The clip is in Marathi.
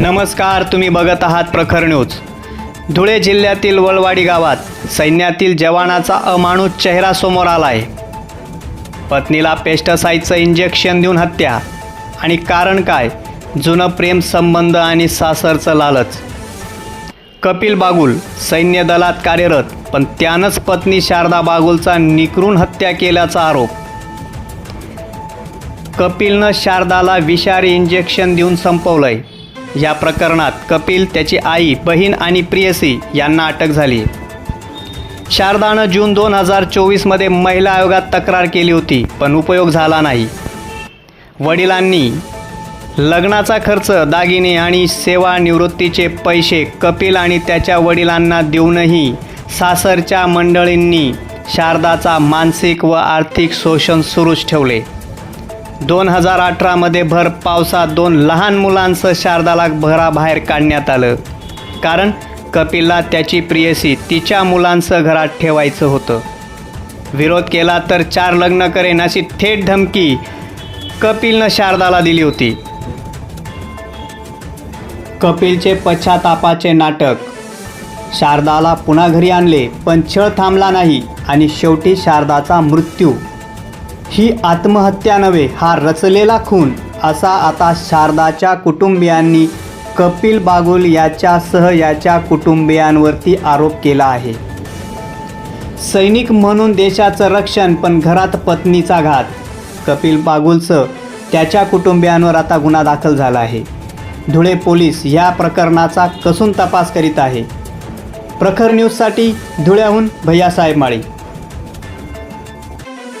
नमस्कार तुम्ही बघत आहात प्रखर न्यूज. धुळे जिल्ह्यातील वळवाडी गावात सैन्यातील जवानाचा अमाणूस चेहरा समोर आला आहे पत्नीला पेस्टसाईडचं इंजेक्शन देऊन हत्या. आणि कारण काय? जुनं प्रेम संबंध आणि सासरचं लालच. कपिल बागुल सैन्य दलात कार्यरत पण त्यानंच पत्नी शारदा बागुलचा निकरून हत्या केल्याचा आरोप. कपिलनं शारदाला विषारी इंजेक्शन देऊन संपवलंय. या प्रकरणात कपिल त्याची आई बहीण आणि प्रियसी यांना अटक झाली. शारदानं जून दोन हजार चोवीसमध्ये महिला आयोगात तक्रार केली होती पण उपयोग झाला नाही. वडिलांनी लग्नाचा खर्च दागिने आणि सेवानिवृत्तीचे पैसे कपिल आणि त्याच्या वडिलांना देऊनही सासरच्या मंडळींनी शारदाचा मानसिक व आर्थिक शोषण सुरूच ठेवले. दोन हजार अठरामध्ये भर पावसात दोन लहान मुलांसह शारदाला घराबाहेर काढण्यात आलं. कारण कपिलला त्याची प्रियसी तिच्या मुलांसह घरात ठेवायचं होतं. विरोध केला तर चार लग्न करेन अशी थेट धमकी कपिलनं शारदाला दिली होती. कपिलचे पश्चातापाचे नाटक. शारदाला पुन्हा घरी आणले पण छळ थांबला नाही आणि शेवटी शारदाचा मृत्यू. ही आत्महत्या नव्हे हा रचलेला खून असा आता शारदाच्या कुटुंबियांनी कपिल बागुल याच्यासह याच्या कुटुंबियांवरती आरोप केला आहे. सैनिक म्हणून देशाचं रक्षण पण घरात पत्नीचा घात. कपिल बागुलचं त्याच्या कुटुंबियांवर आता गुन्हा दाखल झाला आहे. धुळे पोलीस या प्रकरणाचा कसून तपास करीत आहे. प्रखर न्यूजसाठी धुळ्याहून भैयासाहेब माळी.